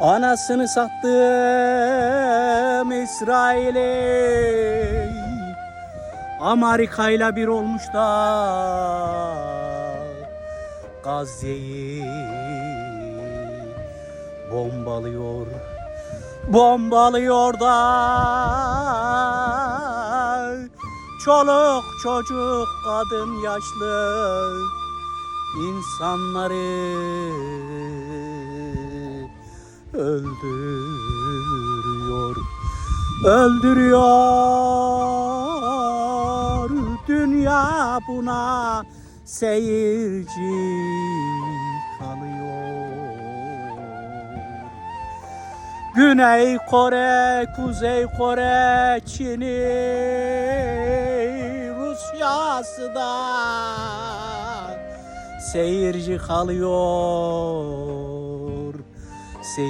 Anasını sattım İsrail'e. Amerika ile bir olmuş da Gazze'yi bombalıyor Bombalıyor da Çoluk çocuk kadın yaşlı insanları öldürüyor öldürüyor dünya buna seyirci kalıyor Güney Kore, Kuzey Kore, Çin'i, Rusya'sı da seyirci kalıyor. Seyir